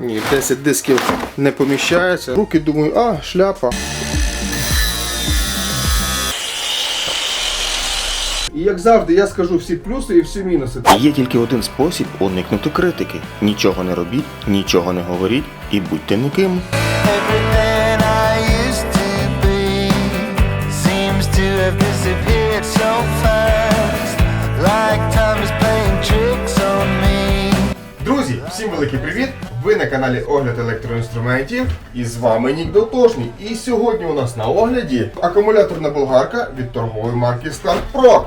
Ні, 10 дисків не поміщається. Руки думаю, а, шляпа. І як завжди, я скажу всі плюси і всі мінуси. Є тільки один спосіб уникнути критики. Нічого не робіть, нічого не говоріть і будьте ніким. Ви на каналі Огляд електроінструментів і з вами Нік Дотошний. І сьогодні у нас на огляді акумуляторна болгарка від торгової марки Start Pro.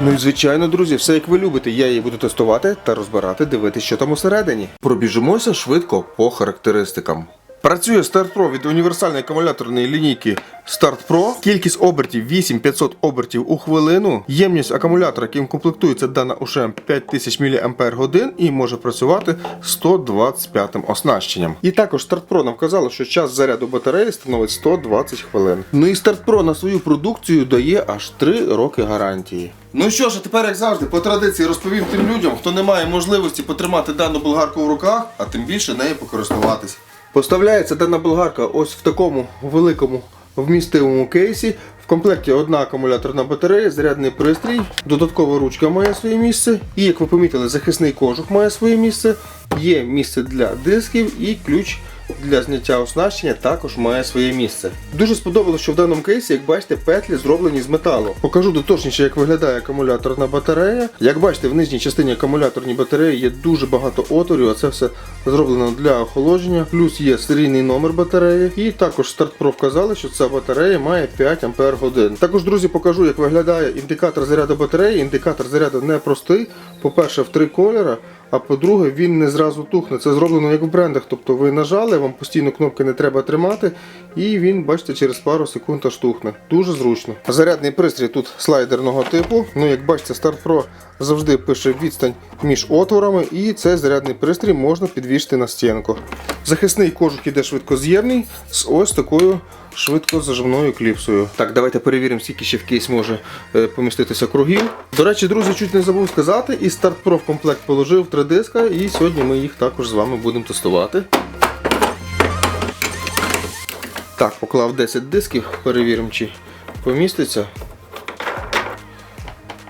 Ну і звичайно, друзі, все як ви любите. Я її буду тестувати та розбирати, дивитися, що там усередині. Пробіжимося швидко по характеристикам. Працює Start від універсальної акумуляторної лінійки Start Pro. Кількість обертів 8500 обертів у хвилину. Ємність акумулятора, яким комплектується дана УШМ 5000 мАч і може працювати 125 оснащенням. І також Start Pro нам вказало, що час заряду батареї становить 120 хвилин. Ну і Start Pro на свою продукцію дає аж 3 роки гарантії. Ну що ж, а тепер, як завжди, по традиції розповім тим людям, хто не має можливості потримати дану болгарку в руках, а тим більше нею покористуватись. Поставляється дана болгарка ось в такому великому вмістивому кейсі. В комплекті одна акумуляторна батарея, зарядний пристрій, додаткова ручка має своє місце. І, як ви помітили, захисний кожух має своє місце. Є місце для дисків і ключ для зняття оснащення також має своє місце. Дуже сподобалося, що в даному кейсі, як бачите, петлі зроблені з металу. Покажу доточніше, як виглядає акумуляторна батарея. Як бачите, в нижній частині акумуляторної батареї є дуже багато отворів, а це все зроблено для охолодження. Плюс є серійний номер батареї. І також Start Pro вказали, що ця батарея має 5 Ах. Також, друзі, покажу, як виглядає індикатор заряду батареї. Індикатор заряду не простий. По-перше, в три кольори. А по-друге, він не зразу тухне. Це зроблено як в брендах. Тобто ви нажали, вам постійно кнопки не треба тримати, і він, бачите, через пару секунд аж тухне. Дуже зручно. Зарядний пристрій тут слайдерного типу. Ну, як бачите, Start Pro завжди пише відстань між отворами, і цей зарядний пристрій можна підвішити на стінку. Захисний кожух іде швидкоз'ємний з ось такою швидкозажимною кліпсою. Так, давайте перевіримо, скільки ще в кейс може е, поміститися кругів. До речі, друзі, чуть не забув сказати, і Pro в комплект положив три диска, і сьогодні ми їх також з вами будемо тестувати. Так, поклав 10 дисків, перевіримо, чи поміститься.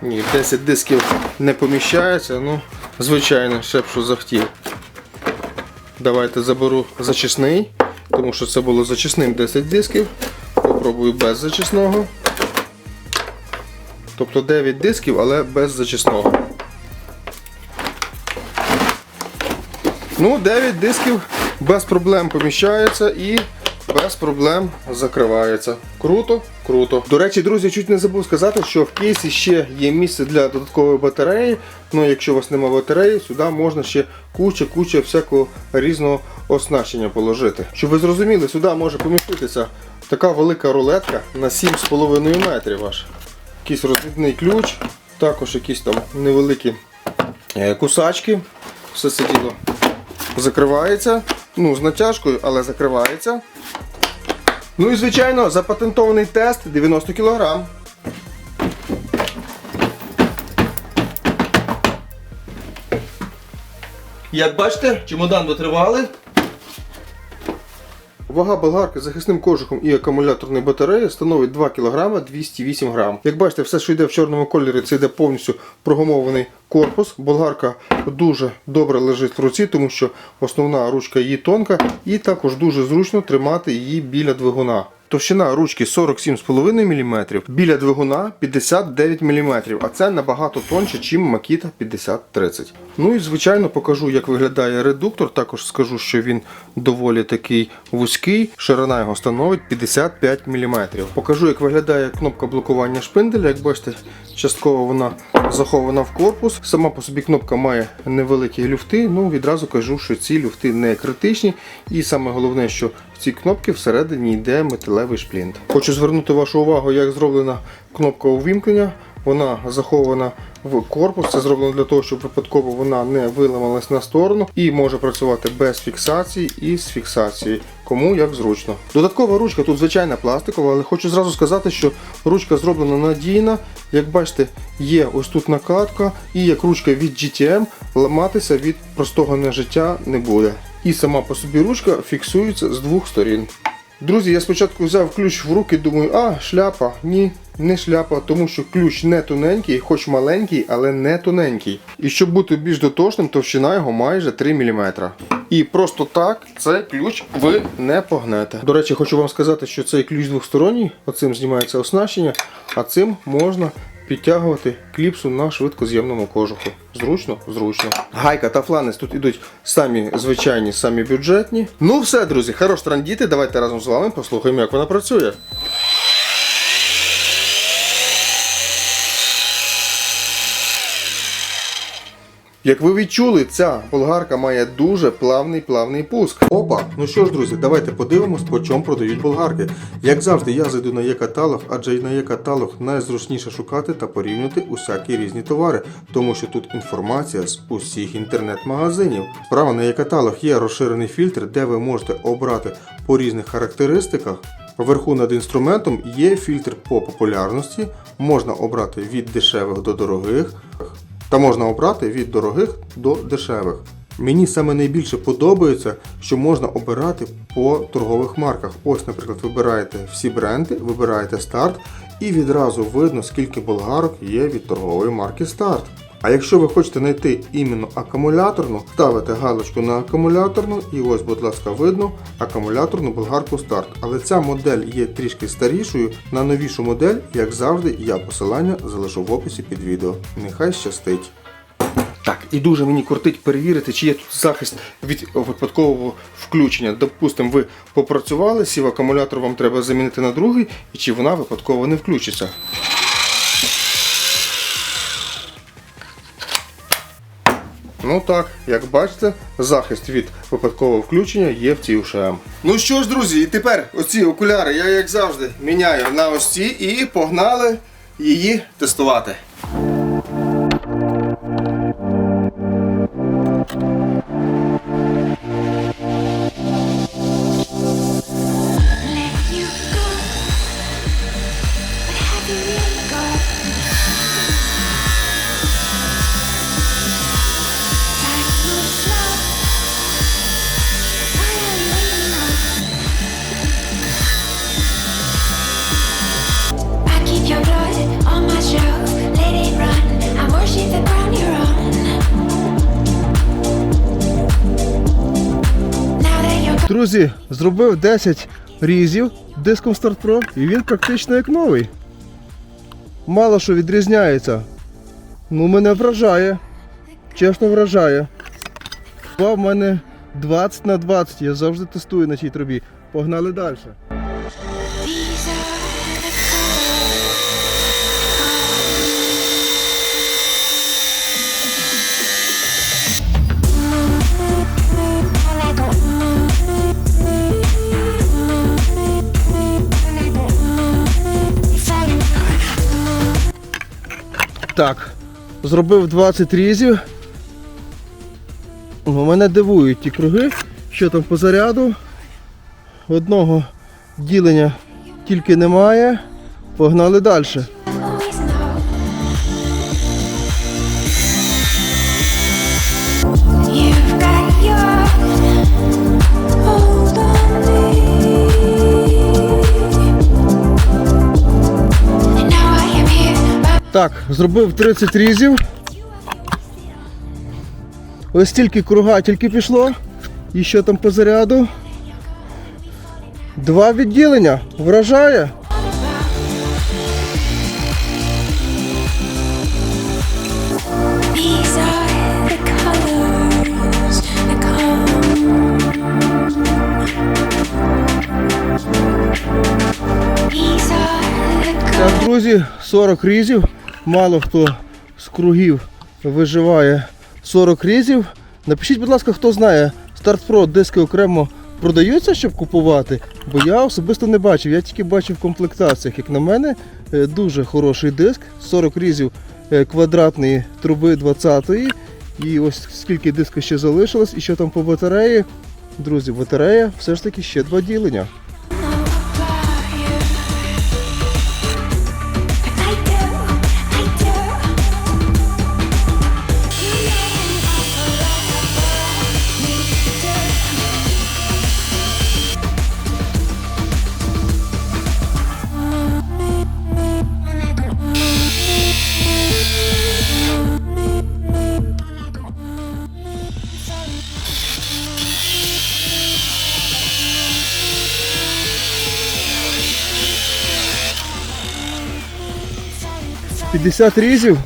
Ні, 10 дисків не поміщається, ну, звичайно, ще б що захотів. Давайте заберу зачисний, тому що це було зачисним 10 дисків. Попробую без зачисного. Тобто 9 дисків, але без зачисного. Ну, 9 дисків без проблем поміщається і без проблем закривається. Круто, круто. До речі, друзі, чуть не забув сказати, що в кейсі ще є місце для додаткової батареї. Ну, якщо у вас немає батареї, сюди можна ще куча-куча всякого різного оснащення положити. Щоб ви зрозуміли, сюди може поміститися така велика рулетка на 7,5 метрів аж. Якийсь розвідний ключ, також якісь там невеликі е, кусачки. Все це діло закривається. Ну, з натяжкою, але закривається. Ну і звичайно, запатентований тест 90 кг. Як бачите, чемодан витривали. Вага болгарки з захисним кожухом і акумуляторної батареї становить 2 кг 208 г. Як бачите, все, що йде в чорному кольорі, це йде повністю прогумований корпус. Болгарка дуже добре лежить в руці, тому що основна ручка її тонка, і також дуже зручно тримати її біля двигуна. Товщина ручки 47,5 мм, біля двигуна 59 мм, а це набагато тонше, ніж Makita 5030. Ну і звичайно покажу, як виглядає редуктор. Також скажу, що він доволі такий вузький, ширина його становить 55 мм. Покажу, як виглядає кнопка блокування шпинделя. Як бачите, частково вона захована в корпус. Сама по собі кнопка має невеликі люфти. Ну відразу кажу, що ці люфти не критичні. І саме головне, що в цій кнопці всередині йде металевий шплінт. Хочу звернути вашу увагу, як зроблена кнопка увімкнення. Вона захована в корпус. Це зроблено для того, щоб випадково вона не виламалась на сторону і може працювати без фіксації і з фіксацією. Кому як зручно. Додаткова ручка тут звичайна пластикова, але хочу зразу сказати, що ручка зроблена надійна. Як бачите, є ось тут накладка, і як ручка від GTM ламатися від простого нежиття не буде. І сама по собі ручка фіксується з двох сторін. Друзі, я спочатку взяв ключ в руки, думаю, а, шляпа. Ні, не шляпа, тому що ключ не тоненький, хоч маленький, але не тоненький. І щоб бути більш дотошним, товщина його майже 3 мм. І просто так цей ключ ви не погнете. До речі, хочу вам сказати, що цей ключ двохсторонній, оцим знімається оснащення, а цим можна підтягувати кліпсу на швидкоз'ємному кожуху. Зручно, зручно. Гайка та фланець тут ідуть самі звичайні, самі бюджетні. Ну все, друзі, хорош трандіти. Давайте разом з вами послухаємо, як вона працює. Як ви відчули, ця болгарка має дуже плавний плавний пуск. Опа! Ну що ж, друзі, давайте подивимось, по чому продають болгарки. Як завжди, я зайду на є-каталог, адже і на є-каталог найзручніше шукати та порівнювати усякі різні товари, тому що тут інформація з усіх інтернет-магазинів. Справа на є-каталог є розширений фільтр, де ви можете обрати по різних характеристиках. Вверху над інструментом є фільтр по популярності, можна обрати від дешевих до дорогих. Та можна обрати від дорогих до дешевих. Мені саме найбільше подобається, що можна обирати по торгових марках. Ось, наприклад, вибираєте всі бренди, вибираєте старт, і відразу видно, скільки болгарок є від торгової марки старт. А якщо ви хочете знайти іменно акумуляторну, ставите галочку на акумуляторну і ось, будь ласка, видно акумуляторну болгарку старт. Але ця модель є трішки старішою. На новішу модель, як завжди, я посилання залишу в описі під відео. Нехай щастить. Так, і дуже мені кортить перевірити, чи є тут захист від випадкового включення. Допустимо, ви попрацювали, сів акумулятор вам треба замінити на другий, і чи вона випадково не включиться. Ну так, як бачите, захист від випадкового включення є в цій УШМ. Ну що ж, друзі, і тепер оці окуляри я, як завжди, міняю на ось ці і погнали її тестувати. Друзі, зробив 10 різів диском Start Pro і він практично як новий. Мало що відрізняється. Ну, мене вражає. Чесно вражає. В мене 20 на 20. Я завжди тестую на цій трубі. Погнали далі. Так, зробив 20 різів. Ну, Мене дивують ті круги, що там по заряду. Одного ділення тільки немає. Погнали далі. Так, зробив 30 різів. Ось стільки круга тільки пішло. І що там по заряду? Два відділення. Вражає. Так, друзі, 40 різів. Мало хто з кругів виживає 40 різів. Напишіть, будь ласка, хто знає, Start Pro диски окремо продаються, щоб купувати, бо я особисто не бачив. Я тільки бачив в комплектаціях. Як на мене, е, дуже хороший диск, 40 різів е, квадратної труби 20-ї. І ось скільки диску ще залишилось, і що там по батареї. друзі, батарея все ж таки ще два ділення. 50 різів.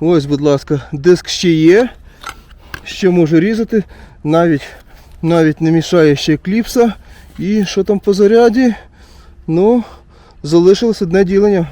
Ось, будь ласка, диск ще є. Ще можу різати. Навіть, навіть не мішає ще кліпса. І що там по заряді? Ну, залишилось одне ділення.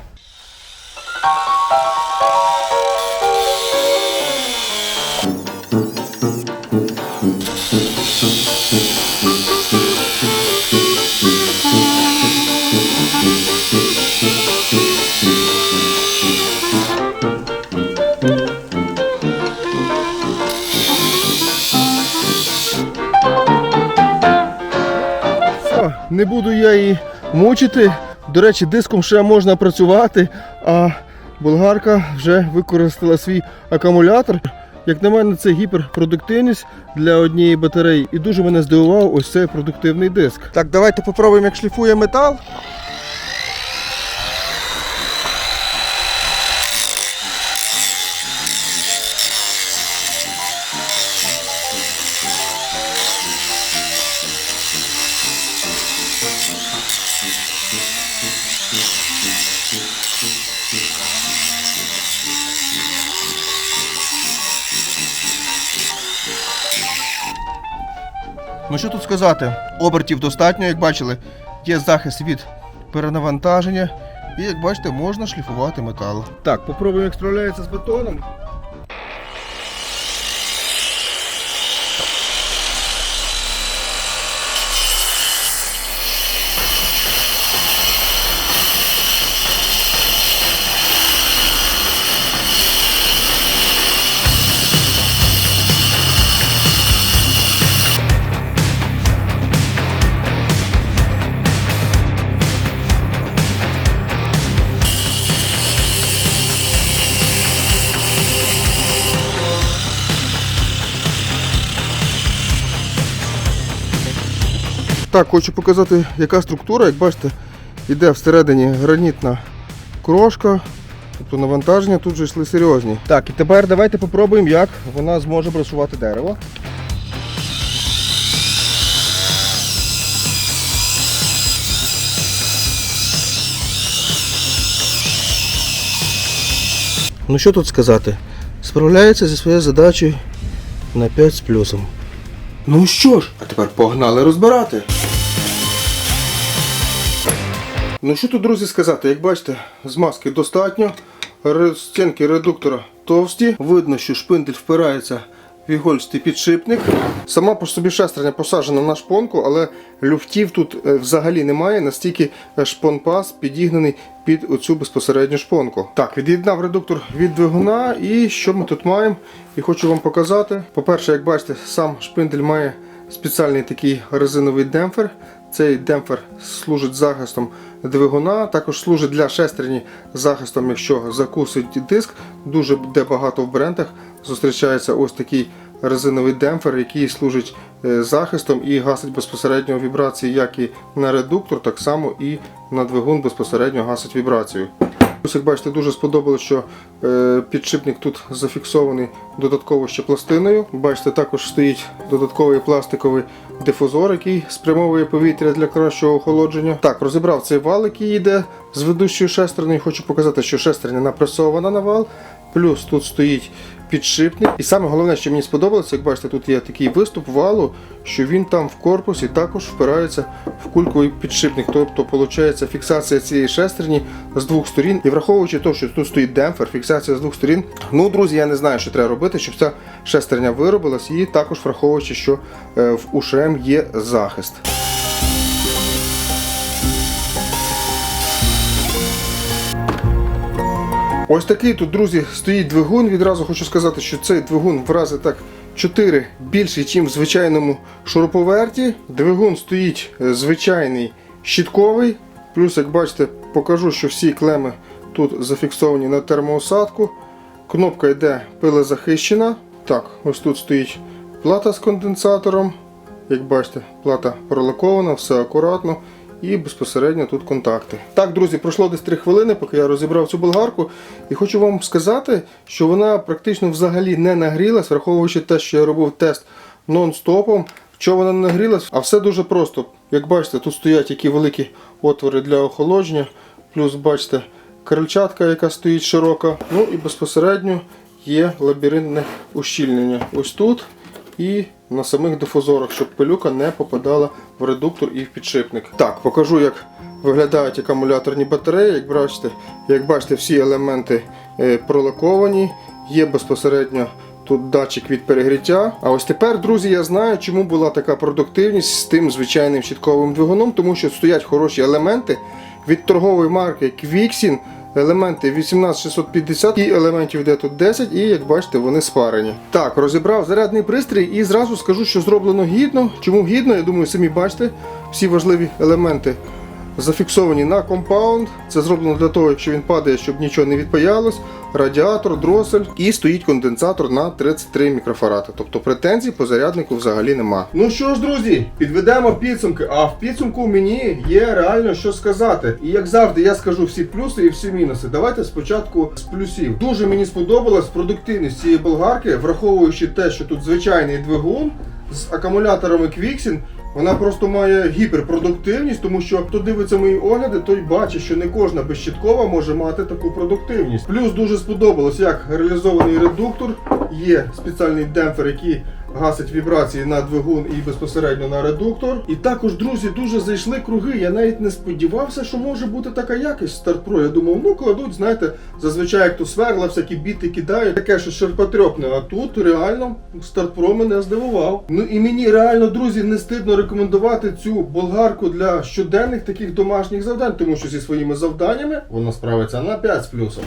Не буду я її мучити. До речі, диском ще можна працювати, а болгарка вже використала свій акумулятор. Як на мене, це гіперпродуктивність для однієї батареї. І дуже мене здивував ось цей продуктивний диск. Так, давайте попробуємо, як шліфує метал. Ну що тут сказати? Обертів достатньо, як бачили, є захист від перенавантаження. І як бачите, можна шліфувати метал. Так, попробуємо, як справляється з бетоном. Так, хочу показати, яка структура. Як бачите, йде всередині гранітна крошка. Тобто навантаження тут же йшли серйозні. Так, і тепер давайте попробуємо, як вона зможе брашувати дерево. Ну що тут сказати? Справляється зі своєю задачею на 5 з плюсом. Ну що ж, а тепер погнали розбирати. Ну що тут, друзі, сказати? Як бачите, змазки достатньо. Стінки редуктора товсті. Видно, що шпиндель впирається в ігольстий підшипник. Сама по собі шестерня посаджена на шпонку, але люфтів тут е, взагалі немає, настільки е, шпонпас підігнаний під оцю безпосередню шпонку. Так, від'єднав редуктор від двигуна і що ми тут маємо? І хочу вам показати. По-перше, як бачите, сам шпиндель має спеціальний такий резиновий демпфер. Цей демпфер служить захистом двигуна, також служить для шестерні захистом, якщо закусить диск. Дуже де багато в брендах зустрічається ось такий резиновий демпфер, який служить е, захистом і гасить безпосередньо вібрації, як і на редуктор, так само і на двигун безпосередньо гасить вібрацію. Ось, як бачите, дуже сподобалось, що е, підшипник тут зафіксований додатково ще пластиною. Бачите, також стоїть додатковий пластиковий дифузор, який спрямовує повітря для кращого охолодження. Так, розібрав цей вал, який йде з ведущою шестернею. Хочу показати, що шестерня напресована на вал. Плюс тут стоїть підшипник. І саме головне, що мені сподобалося, як бачите, тут є такий виступ валу, що він там в корпусі також впирається в кульковий підшипник. Тобто, виходить, фіксація цієї шестерні з двох сторін. І враховуючи те, що тут стоїть демпфер, фіксація з двох сторін. Ну, друзі, я не знаю, що треба робити, щоб ця шестерня виробилась, і також враховуючи, що е, в УШМ є захист. Ось такий тут, друзі, стоїть двигун. Відразу хочу сказати, що цей двигун в рази так 4 більший, ніж в звичайному шуруповерті. Двигун стоїть е, звичайний щітковий. Плюс, як бачите, покажу, що всі клеми тут зафіксовані на термоусадку. Кнопка йде пилезахищена. Так, ось тут стоїть плата з конденсатором. Як бачите, плата пролакована, все акуратно. І безпосередньо тут контакти. Так, друзі, пройшло десь 3 хвилини, поки я розібрав цю болгарку. І хочу вам сказати, що вона практично взагалі не нагрілась, враховуючи те, що я робив тест нон-стопом. Чого вона не нагрілась? А все дуже просто. Як бачите, тут стоять які великі отвори для охолодження. Плюс, бачите, крильчатка, яка стоїть широка. Ну і безпосередньо є лабіринтне ущільнення. Ось тут і на самих дифузорах, щоб пилюка не попадала в редуктор і в підшипник. Так, покажу, як виглядають акумуляторні батареї. Як бачите, як бачите, всі елементи е, пролаковані, є безпосередньо. Тут датчик від перегріття. А ось тепер, друзі, я знаю, чому була така продуктивність з тим звичайним щитковим двигуном, тому що стоять хороші елементи від торгової марки Quixin. Елементи 18650 і елементів де тут 10, і як бачите, вони спарені. Так, розібрав зарядний пристрій і зразу скажу, що зроблено гідно. Чому гідно? Я думаю, самі бачите, всі важливі елементи зафіксовані на компаунд. Це зроблено для того, якщо він падає, щоб нічого не відпаялось. Радіатор, дросель і стоїть конденсатор на 33 мікрофарати. Тобто претензій по заряднику взагалі нема. Ну що ж, друзі, підведемо підсумки. А в підсумку мені є реально що сказати. І як завжди, я скажу всі плюси і всі мінуси. Давайте спочатку з плюсів. Дуже мені сподобалась продуктивність цієї болгарки, враховуючи те, що тут звичайний двигун з акумуляторами Quixin. Вона просто має гіперпродуктивність, тому що хто дивиться мої огляди, той бачить, що не кожна безщиткова може мати таку продуктивність. Плюс дуже сподобалось, як реалізований редуктор. Є спеціальний демпфер, який гасить вібрації на двигун і безпосередньо на редуктор. І також, друзі, дуже зайшли круги. Я навіть не сподівався, що може бути така якість Pro. Я думав, ну кладуть, знаєте, зазвичай як то сверла, всякі біти кидають, таке що ширпотрьопне. А тут реально Start Pro мене здивував. Ну і мені реально, друзі, не стидно рекомендувати цю болгарку для щоденних таких домашніх завдань, тому що зі своїми завданнями вона справиться на 5 з плюсом.